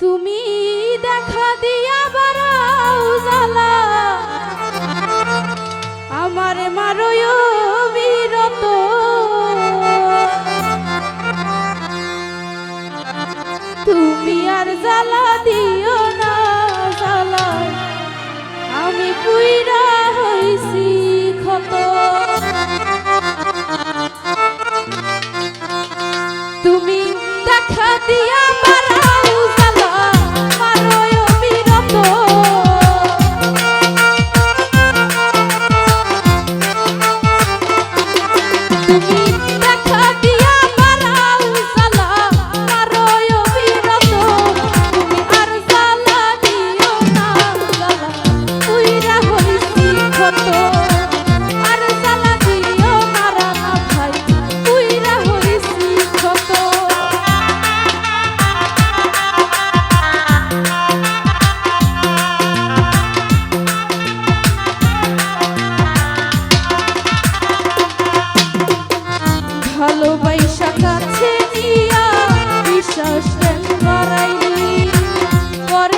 তুমি দেখা দিয়া বারাও জ্বালা। আমার মারয় বিরত। তুমি আর জ্বালা দিও না জ্বালা আমি পুইরা হইছি। Thank you.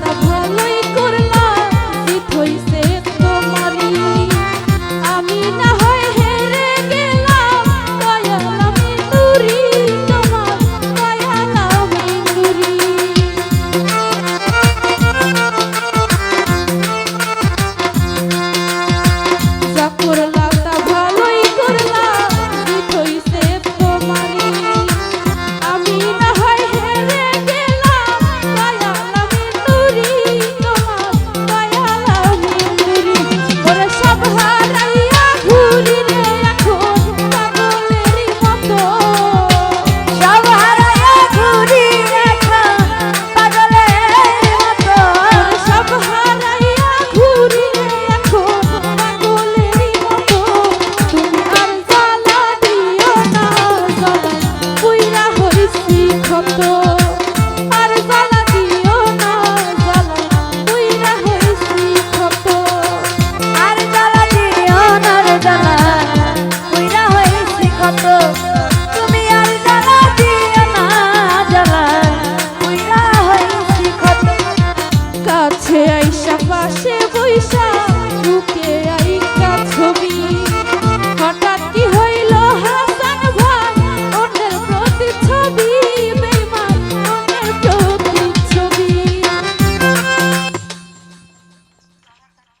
I'm poder